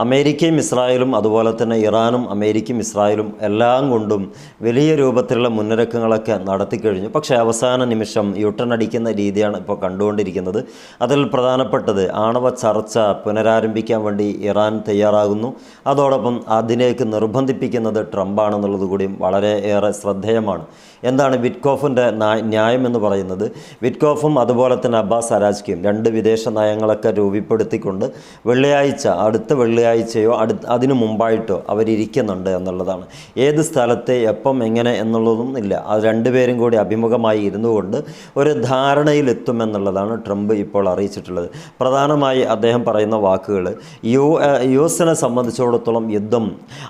അമേരിക്കയും ഇസ്രായേലും അതുപോലെ തന്നെ ഇറാനും അമേരിക്കയും ഇസ്രായേലും എല്ലാം കൊണ്ടും വലിയ രൂപത്തിലുള്ള മുന്നൊരുക്കങ്ങളൊക്കെ നടത്തിക്കഴിഞ്ഞു പക്ഷേ അവസാന നിമിഷം യുട്ടൺ അടിക്കുന്ന രീതിയാണ് ഇപ്പോൾ കണ്ടുകൊണ്ടിരിക്കുന്നത്. അതിൽ പ്രധാനപ്പെട്ടത് ആണവ ചർച്ച പുനരാരംഭിക്കാൻ വേണ്ടി ഇറാൻ തയ്യാറാകുന്നു. അതോടൊപ്പം അതിലേക്ക് നിർബന്ധിപ്പിക്കുന്നത് ട്രംപാണെന്നുള്ളത് കൂടിയും വളരെ ഏറെ ശ്രദ്ധേയമാണ്. എന്താണ് വിറ്റ്കോഫിന്റെ ന്യായം എന്ന് പറയുന്നത്? വിറ്റ്കോഫും അതുപോലെ തന്നെ അബ്ബാസ് അരാജ്കിയും രണ്ട് വിദേശ നയങ്ങളൊക്കെ രൂപപ്പെടുത്തിക്കൊണ്ട് വെള്ളിയാഴ്ച അടുത്ത വെള്ളിയാഴ്ചയോ അടു അതിനു മുമ്പായിട്ടോ അവരിയ്ക്കുന്നുണ്ട് എന്നുള്ളതാണ്. ഏത് സ്ഥലത്തെ എപ്പം എങ്ങനെ എന്നുള്ളതും ഇല്ല. അത് രണ്ടുപേരും കൂടി അഭിമുഖമായി ഇരുന്നുകൊണ്ട് ഒരു ധാരണയിലെത്തുമെന്നുള്ളതാണ് ട്രംപ് ഇപ്പോൾ അറിയിച്ചിട്ടുള്ളത്. പ്രധാനമായി അദ്ദേഹം പറയുന്ന വാക്കുകൾ യു യു എസിനെ സംബന്ധിച്ചിടത്തോളം യുദ്ധം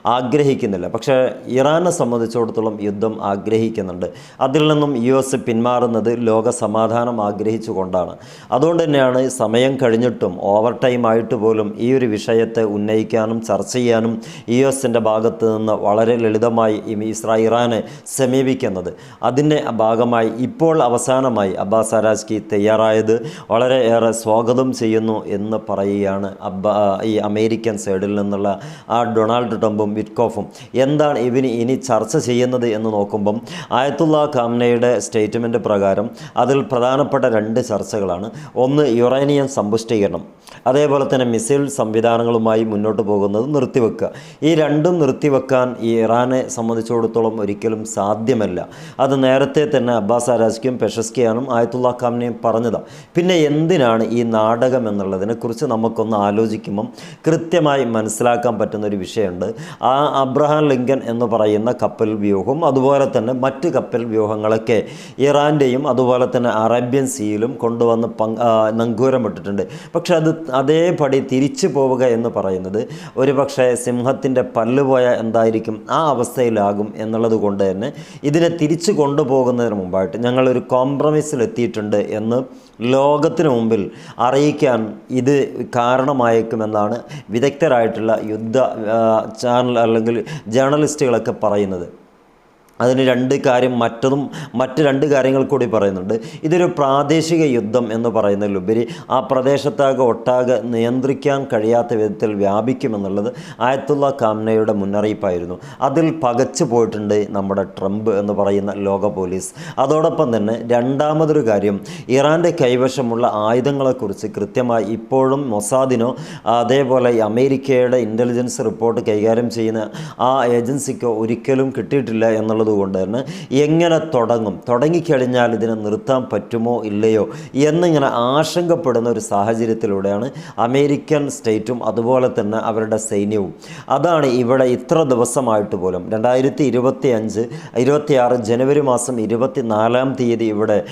ആഗ്രഹിക്കുന്നില്ല. പക്ഷേ ഇറാനെ സംബന്ധിച്ചിടത്തോളം യുദ്ധം ആഗ്രഹിക്കുന്നുണ്ട്. അതിൽ നിന്നും യു എസ് പിന്മാറുന്നത് ലോക സമാധാനം ആഗ്രഹിച്ചുകൊണ്ടാണ്. അതുകൊണ്ട് തന്നെയാണ് സമയം കഴിഞ്ഞിട്ടും ഓവർ ടൈം ആയിട്ട് പോലും ഈ ഒരു വിഷയത്തെ ഉന്നയിക്കാനും ചർച്ച ചെയ്യാനും യു എസിന്റെ ഭാഗത്ത് നിന്ന് വളരെ ലളിതമായി ഇസ്രാ ഇറാനെ സമീപിക്കുന്നത്. അതിന്റെ ഭാഗമായി ഇപ്പോൾ അവസാനമായി അബ്ബാസ് അരാജ്കി തയ്യാറായത്. വളരെ ഏറെ സ്വാഗതം ചെയ്യുന്നു എന്ന് പറയുകയാണ് അബ്ബ ഈ അമേരിക്കൻ സൈഡിൽ നിന്നുള്ള ആ ഡൊണാൾഡ് ട്രംപും വിറ്റ്കോഫും. എന്താണ് ഇവന് ഇനി ചർച്ച ചെയ്യുന്നത് എന്ന് നോക്കുമ്പം ആയത്തുള്ള ഖാംനയുടെ സ്റ്റേറ്റ്മെന്റ് പ്രകാരം അതിൽ പ്രധാനപ്പെട്ട രണ്ട് ചർച്ചകളാണ്. ഒന്ന് യുറേനിയം സമ്പുഷ്ടീകരണം. അതേപോലെ തന്നെ മിസൈൽ സംവിധാനങ്ങളുമായി മുന്നോട്ട് പോകുന്നത് നിർത്തിവെക്കുക. ഈ രണ്ടും നിർത്തിവെക്കാൻ ഈ ഇറാനെ സംബന്ധിച്ചിടത്തോളം ഒരിക്കലും സാധ്യമല്ല. അത് നേരത്തെ തന്നെ അബ്ബാസ് അരാജ്ക്കും പെഷസ്കിയാനും ആയത്തുള്ള ഖാമിനെയും പറഞ്ഞതാണ് പിന്നെ എന്തിനാണ് ഈ നാടകം എന്നുള്ളതിനെക്കുറിച്ച് നമുക്കൊന്ന് ആലോചിക്കുമ്പം കൃത്യമായി മനസ്സിലാക്കാൻ പറ്റുന്ന ഒരു വിഷയമുണ്ട്. ആ അബ്രഹാം ലിങ്കൻ എന്ന് പറയുന്ന കപ്പൽ വ്യൂഹവും അതുപോലെ തന്നെ മറ്റ് കപ്പൽ വ്യൂഹങ്ങളൊക്കെ ഇറാന്റെയും അതുപോലെ തന്നെ അറേബ്യൻ സീയിലും കൊണ്ടുവന്ന് പങ്ക് നങ്കൂരമിട്ടിട്ടുണ്ട്. പക്ഷെ അത് അതേപടി തിരിച്ചു പോവുക എന്ന് പറയുന്നത് ഒരു പക്ഷേ സിംഹത്തിന്റെ പല്ല് പോയ എന്തായിരിക്കും ആ അവസ്ഥയിലാകും എന്നുള്ളത് കൊണ്ട് തന്നെ ഇതിനെ തിരിച്ചു കൊണ്ടുപോകുന്നതിന് മുമ്പായിട്ട് ഞങ്ങളൊരു കോംപ്രമൈസിൽ എത്തിയിട്ടുണ്ട് എന്ന് ലോകത്തിന് മുമ്പിൽ അറിയിക്കാൻ ഇത് കാരണമായേക്കുമെന്നാണ് വിദഗ്ധരായിട്ടുള്ള യുദ്ധ ചാനൽ അല്ലെങ്കിൽ ജേർണലിസ്റ്റുകളൊക്കെ പറയുന്നത്. അതിന് രണ്ട് കാര്യം മറ്റതും മറ്റ് രണ്ട് കാര്യങ്ങൾ കൂടി പറയുന്നുണ്ട്. ഇതൊരു പ്രാദേശിക യുദ്ധം എന്ന് പറയുന്നതിലുപരി ആ പ്രദേശത്താകെ ഒട്ടാകെ നിയന്ത്രിക്കാൻ കഴിയാത്ത വിധത്തിൽ വ്യാപിക്കുമെന്നുള്ളത് ആയത്തുള്ള കാംനയുടെ മുന്നറിയിപ്പായിരുന്നു. അതിൽ പകച്ചു പോയിട്ടുണ്ട് നമ്മുടെ ട്രംപ് എന്ന് പറയുന്ന ലോക പോലീസ്. അതോടൊപ്പം തന്നെ രണ്ടാമതൊരു കാര്യം ഇറാന്റെ കൈവശമുള്ള ആയുധങ്ങളെക്കുറിച്ച് കൃത്യമായി ഇപ്പോഴും മൊസാദിനോ അതേപോലെ അമേരിക്കയുടെ ഇന്റലിജൻസ് റിപ്പോർട്ട് കൈകാര്യം ചെയ്യുന്ന ആ ഏജൻസിക്കോ ഒരിക്കലും കിട്ടിയിട്ടില്ല എന്നുള്ളത് കൊണ്ട് തന്നെ എങ്ങനെ തുടങ്ങും? തുടങ്ങിക്കഴിഞ്ഞാൽ ഇതിനെ നിർത്താൻ പറ്റുമോ? ഇല്ലയോ? എന്നിങ്ങനെ ആശങ്കപ്പെടുന്ന ഒരു സാഹചര്യത്തിലൂടെയാണ് അമേരിക്കൻ സ്റ്റേറ്റും അതുപോലെ തന്നെ അവരുടെ സൈന്യവും. അതാണ് ഇവിടെ ഇത്ര ദിവസമായിട്ട് പോലും. രണ്ടായിരത്തി ഇരുപത്തി അഞ്ച് ഇരുപത്തിയാറ് ജനുവരി മാസം ഇരുപത്തി നാലാം തീയതി ഇവിടെ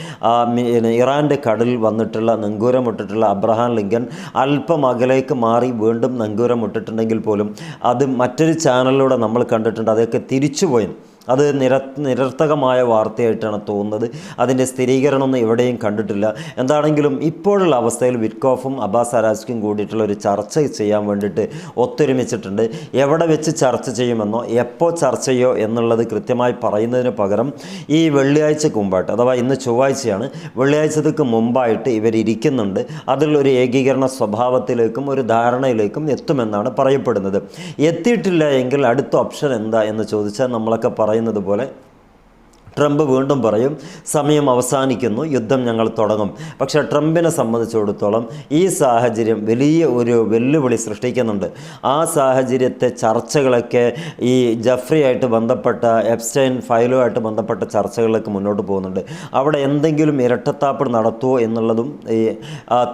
ഇറാന്റെ കടലിൽ വന്നിട്ടുള്ള നങ്കൂരമിട്ടിട്ടുള്ള അബ്രഹാം ലിങ്കൻ അല്പം അകലേക്ക് മാറി വീണ്ടും നങ്കൂരമിട്ടിട്ടുണ്ടെങ്കിൽ പോലും അത് മറ്റൊരു ചാനലിലൂടെ നമ്മൾ കണ്ടിട്ടുണ്ട്. അതൊക്കെ തിരിച്ചുപോയി. അത് നിര നിരർത്ഥകമായ വാർത്തയായിട്ടാണ് തോന്നുന്നത്. അതിന്റെ സ്ഥിരീകരണമൊന്നും എവിടെയും കണ്ടിട്ടില്ല. എന്താണെങ്കിലും ഇപ്പോഴുള്ള അവസ്ഥയിൽ വിറ്റ്കോഫും അബ്ബാസ് അരാജ്ക്കും കൂടിയിട്ടുള്ള ഒരു ചർച്ച ചെയ്യാൻ വേണ്ടിയിട്ട് ഒത്തൊരുമിച്ചിട്ടുണ്ട്. എവിടെ വെച്ച് ചർച്ച ചെയ്യുമെന്നോ എപ്പോൾ ചർച്ച ചെയ്യോ എന്നുള്ളത് കൃത്യമായി പറയുന്നതിന് പകരം ഈ വെള്ളിയാഴ്ചക്ക് മുമ്പായിട്ട് അഥവാ ഇന്ന് ചൊവ്വാഴ്ചയാണ് വെള്ളിയാഴ്ചക്ക് മുമ്പായിട്ട് ഇവരിയ്ക്കുന്നുണ്ട് അതിലൊരു ഏകീകരണ സ്വഭാവത്തിലേക്കും ഒരു ധാരണയിലേക്കും എത്തുമെന്നാണ് പറയപ്പെടുന്നത്. എത്തിയിട്ടില്ല എങ്കിൽ അടുത്ത ഓപ്ഷൻ എന്താ എന്ന് ചോദിച്ചാൽ നമ്മളൊക്കെ പറയുന്നത് പോലെ ട്രംപ് വീണ്ടും പറയും സമയം അവസാനിക്കുന്നു യുദ്ധം ഞങ്ങൾ തുടങ്ങും. പക്ഷേ ട്രംപിനെ സംബന്ധിച്ചിടത്തോളം ഈ സാഹചര്യം വലിയ ഒരു വെല്ലുവിളി സൃഷ്ടിക്കുന്നുണ്ട്. ആ സാഹചര്യത്തെ ചർച്ചകളൊക്കെ ഈ ജഫ്രിയായിട്ട് ബന്ധപ്പെട്ട എപ്സ്റ്റൈൻ ഫയലുമായിട്ട് ബന്ധപ്പെട്ട ചർച്ചകളിലേക്ക് മുന്നോട്ട് പോകുന്നുണ്ട്. അവിടെ എന്തെങ്കിലും ഇരട്ടത്താപ്പ് നടത്തുമോ എന്നുള്ളതും ഈ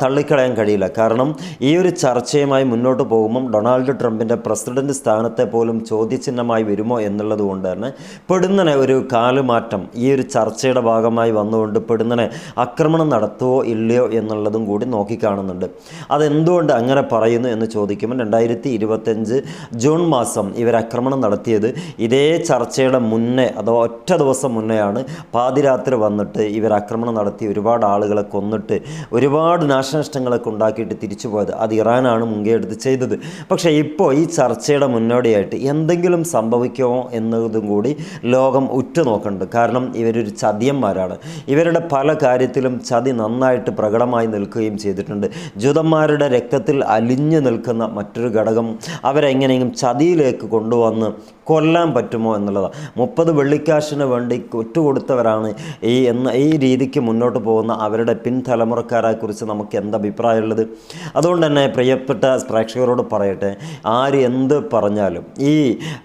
തള്ളിക്കളയാൻ കഴിയില്ല. കാരണം ഈ ഒരു ചർച്ചയുമായി മുന്നോട്ട് പോകുമ്പം ഡൊണാൾഡ് ട്രംപിന്റെ പ്രസിഡന്റ് സ്ഥാനത്തെ പോലും ചോദ്യചിഹ്നമായി വരുമോ എന്നുള്ളത് കൊണ്ട് തന്നെ പെടുന്നനെ ഒരു കാലുമാറ്റം ഈ ഒരു ചർച്ചയുടെ ഭാഗമായി വന്നുകൊണ്ട് പെടുന്നനെ ആക്രമണം നടത്തുമോ ഇല്ലയോ എന്നുള്ളതും കൂടി നോക്കിക്കാണുന്നുണ്ട്. അതെന്തുകൊണ്ട് അങ്ങനെ പറയുന്നു എന്ന് ചോദിക്കുമ്പോൾ രണ്ടായിരത്തി ഇരുപത്തഞ്ച് ജൂൺ മാസം ഇവർ ആക്രമണം നടത്തിയത് ഇതേ ചർച്ചയുടെ മുന്നേ അഥവാ ഒറ്റ ദിവസം മുന്നെയാണ്. പാതിരാത്രി വന്നിട്ട് ഇവർ ആക്രമണം നടത്തി ഒരുപാട് ആളുകളെ കൊന്നിട്ട് ഒരുപാട് നാശനഷ്ടങ്ങളൊക്കെ ഉണ്ടാക്കിയിട്ട് തിരിച്ചു പോയത്. അത് ഇറാനാണ് മുൻകൈയെടുത്ത് ചെയ്തത്. പക്ഷേ ഇപ്പോൾ ഈ ചർച്ചയുടെ മുന്നോടിയായിട്ട് എന്തെങ്കിലും സംഭവിക്കുമോ എന്നതും കൂടി ലോകം ഉറ്റുനോക്കുന്നുണ്ട്. കാരണം ഇവരൊരു ചതിയന്മാരാണ്. ഇവരുടെ പല കാര്യത്തിലും ചതി നന്നായിട്ട് പ്രകടമായി നിൽക്കുകയും ചെയ്തിട്ടുണ്ട്. ജൂതന്മാരുടെ രക്തത്തിൽ അലിഞ്ഞു നിൽക്കുന്ന മറ്റൊരു ഘടകം അവരെങ്ങനെയും ചതിയിലേക്ക് കൊണ്ടുവന്ന് കൊല്ലാൻ പറ്റുമോ എന്നുള്ളതാണ് മുപ്പത് വെള്ളിക്കാശിന് വേണ്ടി ഒറ്റുകൊടുത്തവരാണ് ഈ എന്ന ഈ രീതിക്ക് മുന്നോട്ട് പോകുന്ന അവരുടെ പിൻതലമുറക്കാരെക്കുറിച്ച് നമുക്ക് എന്ത് അഭിപ്രായമുള്ളത്? അതുകൊണ്ട് തന്നെ പ്രിയപ്പെട്ട പ്രേക്ഷകരോട് പറയട്ടെ ആര് എന്ത് പറഞ്ഞാലും ഈ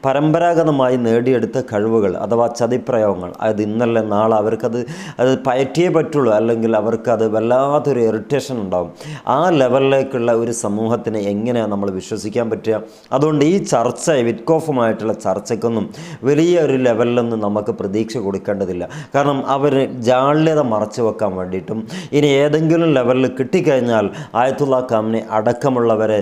പരമ്പരാഗതമായി നേടിയെടുത്ത കഴിവുകൾ അഥവാ ചതിപ്രയോഗങ്ങൾ അത് ഇന്നല്ല നാളെ അവർക്കത് അത് പയറ്റിയേ പറ്റുള്ളൂ. അല്ലെങ്കിൽ അവർക്കത് വല്ലാത്തൊരു ഇറിറ്റേഷൻ ഉണ്ടാകും ആ ലെവലിലേക്കുള്ള ഒരു സമൂഹത്തിനെ എങ്ങനെയാണ് നമ്മൾ വിശ്വസിക്കാൻ പറ്റുക? അതുകൊണ്ട് ഈ ചർച്ച വിറ്റ്കോഫുമായിട്ടുള്ള ചർച്ചയ്ക്കൊന്നും വലിയ ഒരു ലെവലിലൊന്നും നമുക്ക് പ്രതീക്ഷ കൊടുക്കേണ്ടതില്ല. കാരണം അവർ ജാള്യത മറച്ചു വെക്കാൻ വേണ്ടിയിട്ടും ഇനി ഏതെങ്കിലും ലെവലിൽ കിട്ടിക്കഴിഞ്ഞാൽ ആയത്തുള്ള കാമിനെ അടക്കമുള്ളവരെ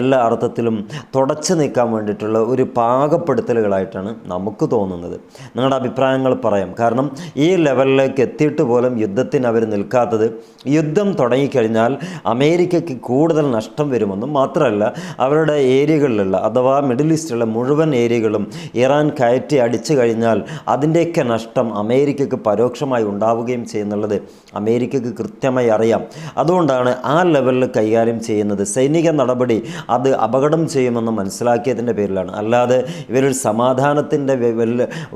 എല്ലാ അർത്ഥത്തിലും തുടച്ചു നീക്കാൻ വേണ്ടിയിട്ടുള്ള ഒരു പാകപ്പെടുത്തലുകളായിട്ടാണ് നമുക്ക് തോന്നുന്നത്. നിങ്ങളുടെ അഭിപ്രായങ്ങൾ പറയാം. കാരണം ഈ ലെവലിലേക്ക് എത്തിയിട്ട് പോലും യുദ്ധത്തിന് അവർ നിൽക്കാത്തത് യുദ്ധം തുടങ്ങിക്കഴിഞ്ഞാൽ അമേരിക്കയ്ക്ക് കൂടുതൽ നഷ്ടം വരുമെന്നും മാത്രമല്ല അവരുടെ ഏരിയകളിലുള്ള അഥവാ മിഡിൽ ഈസ്റ്റിലുള്ള മുഴുവൻ ഏരിയകളും ഇറാൻ കയറ്റി അടിച്ചു കഴിഞ്ഞാൽ അതിന്റെയൊക്കെ നഷ്ടം അമേരിക്കയ്ക്ക് പരോക്ഷമായി ഉണ്ടാവുകയും ചെയ്യുന്നുള്ളത് അമേരിക്കയ്ക്ക് കൃത്യമായി അറിയാം. അതുകൊണ്ടാണ് ആ ലെവലിൽ കൈകാര്യം ചെയ്യുന്നത്. സൈനിക നടപടി അത് അപകടം ചെയ്യുമെന്ന് മനസ്സിലാക്കിയതിന്റെ പേരിലാണ്. അല്ലാതെ ഇവരൊരു സമാധാനത്തിന്റെ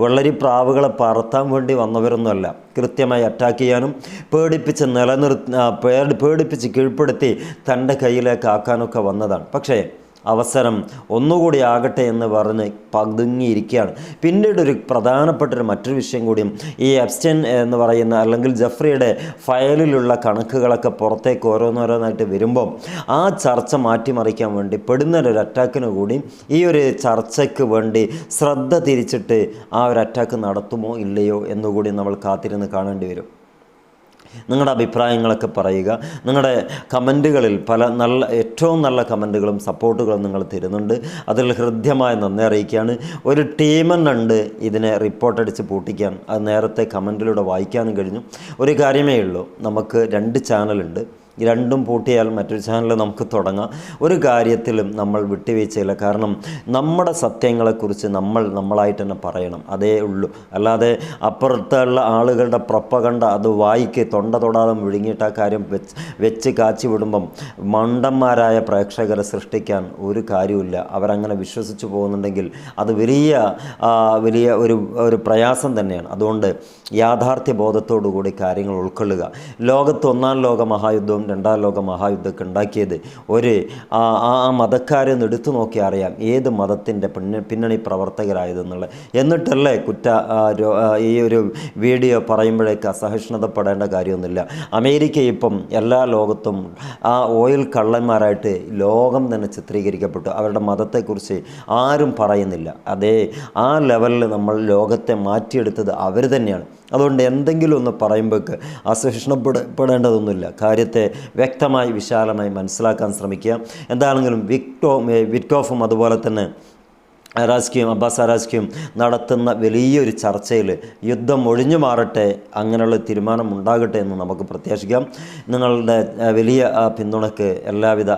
വെള്ളരി പ്രാവുകളെ പറത്താൻ വേണ്ടി വന്നവരൊന്നുമല്ല. കൃത്യമായി അറ്റാക്ക് ചെയ്യാനും പേടിപ്പിച്ച് നിലനിർത്തി പേടിപ്പിച്ച് കീഴ്പ്പെടുത്തി തന്റെ കയ്യിലേക്ക് ആക്കാനൊക്കെ വന്നതാണ്. പക്ഷേ അവസരം ഒന്നുകൂടി ആകട്ടെ എന്ന് പറഞ്ഞ് പതുങ്ങിയിരിക്കുകയാണ്. പിന്നീട് ഒരു പ്രധാനപ്പെട്ട ഒരു മറ്റൊരു വിഷയം കൂടിയും ഈ അബ്സ്റ്റൻ എന്ന് പറയുന്ന അല്ലെങ്കിൽ ജഫ്രിയുടെ ഫയലിലുള്ള കണക്കുകളൊക്കെ പുറത്തേക്ക് ഓരോന്നോരോന്നായിട്ട് വരുമ്പം ആ ചർച്ച മാറ്റിമറിക്കാൻ വേണ്ടി പെടുന്ന ഒരു അറ്റാക്കിന് കൂടി ഈ ഒരു ചർച്ചയ്ക്ക് വേണ്ടി ശ്രദ്ധ തിരിച്ചിട്ട് ആ ഒരു അറ്റാക്ക് നടത്തുമോ ഇല്ലയോ എന്നുകൂടി നമ്മൾ കാത്തിരുന്ന് കാണേണ്ടി വരും. നിങ്ങളുടെ അഭിപ്രായങ്ങളൊക്കെ പറയുക. നിങ്ങളുടെ കമന്റുകളിൽ പല നല്ല ഏറ്റവും നല്ല കമന്റുകളും സപ്പോർട്ടുകളും നിങ്ങൾ തരുന്നുണ്ട്. അതിൽ ഹൃദ്യമായ നന്ദി അറിയിക്കുകയാണ്. ഒരു ടീമെന്നുണ്ട് ഇതിനെ റിപ്പോർട്ടടിച്ച് പൂട്ടിക്കാൻ. അത് നേരത്തെ കമന്റിലൂടെ വായിക്കാനും കഴിഞ്ഞു. ഒരു കാര്യമേ ഉള്ളൂ. നമുക്ക് രണ്ട് ചാനലുണ്ട്. രണ്ടും പൂട്ടിയാൽ മറ്റൊരു ചാനൽ നമുക്ക് തുടങ്ങാം. ഒരു കാര്യത്തിലും നമ്മൾ വിട്ടുവീഴ്ചയില്ല. കാരണം നമ്മുടെ സത്യങ്ങളെക്കുറിച്ച് നമ്മൾ നമ്മളായിട്ട് തന്നെ പറയണം. അതേ ഉള്ളൂ. അല്ലാതെ അപ്പുറത്തുള്ള ആളുകളുടെ പ്രൊപ്പകണ്ട അത് വായിക്ക് തൊണ്ട തൊടാതെ വിഴുങ്ങിയിട്ട് ആ കാര്യം വെച്ച് വെച്ച് കാച്ചി വിടുമ്പം മണ്ടന്മാരായ പ്രേക്ഷകരെ സൃഷ്ടിക്കാൻ ഒരു കാര്യമില്ല അവരങ്ങനെ വിശ്വസിച്ച് പോകുന്നുണ്ടെങ്കിൽ അത് വലിയ വലിയ ഒരു ഒരു പ്രയാസം തന്നെയാണ്. അതുകൊണ്ട് യാഥാർത്ഥ്യ ബോധത്തോടു കൂടി കാര്യങ്ങൾ ഉൾക്കൊള്ളുക. ലോകത്ത് ഒന്നാം ലോക മഹായുദ്ധവും രണ്ടാം ലോക മഹായുദ്ധമൊക്കെ ഉണ്ടാക്കിയത്. ഒരു ആ ആ മതക്കാരെ ഒന്ന് എടുത്തു നോക്കി അറിയാം ഏത് മതത്തിന്റെ പിന്ന പിന്നണി പ്രവർത്തകരായതെന്നുള്ളത്. എന്നിട്ടല്ലേ കുറ്റ ഈ ഒരു വീഡിയോ പറയുമ്പോഴേക്ക് അസഹിഷ്ണുതപ്പെടേണ്ട കാര്യമൊന്നുമില്ല. അമേരിക്ക ഇപ്പം എല്ലാ ലോകത്തും ആ ഓയിൽ കള്ളന്മാരായിട്ട് ലോകം തന്നെ ചിത്രീകരിക്കപ്പെട്ടു. അവരുടെ മതത്തെക്കുറിച്ച് ആരും പറയുന്നില്ല. അതേ ആ ലെവലിൽ നമ്മൾ ലോകത്തെ മാറ്റിയെടുത്തത് അവർ തന്നെയാണ്. അതുകൊണ്ട് എന്തെങ്കിലും ഒന്ന് പറയുമ്പോൾക്ക് അസഹിഷ്ണപ്പെടപ്പെടേണ്ടതൊന്നുമില്ല കാര്യത്തെ വ്യക്തമായി വിശാലമായി മനസ്സിലാക്കാൻ ശ്രമിക്കുക. എന്താണെങ്കിലും വിക്ടോ വിറ്റ്കോഫും അതുപോലെ തന്നെ അറാസ്കിയും അബ്ബാസ് അറാസ്കിയും നടത്തുന്ന വലിയൊരു ചർച്ചയിൽ യുദ്ധം ഒഴിഞ്ഞു മാറട്ടെ അങ്ങനെയുള്ള തീരുമാനം ഉണ്ടാകട്ടെ എന്ന് നമുക്ക് പ്രത്യാശിക്കാം. നിങ്ങളുടെ വലിയ പിന്തുണയ്ക്ക് എല്ലാവിധ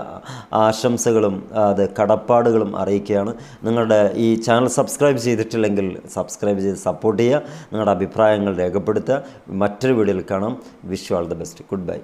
ആശംസകളും അത് കടപ്പാടുകളും അറിയിക്കുകയാണ്. നിങ്ങളുടെ ഈ ചാനൽ സബ്സ്ക്രൈബ് ചെയ്തിട്ടില്ലെങ്കിൽ സബ്സ്ക്രൈബ് ചെയ്ത് സപ്പോർട്ട് ചെയ്യുക. നിങ്ങളുടെ അഭിപ്രായങ്ങൾ രേഖപ്പെടുത്തുക. മറ്റൊരു വീഡിയോയിൽ കാണാം. Wish all the best. Goodbye.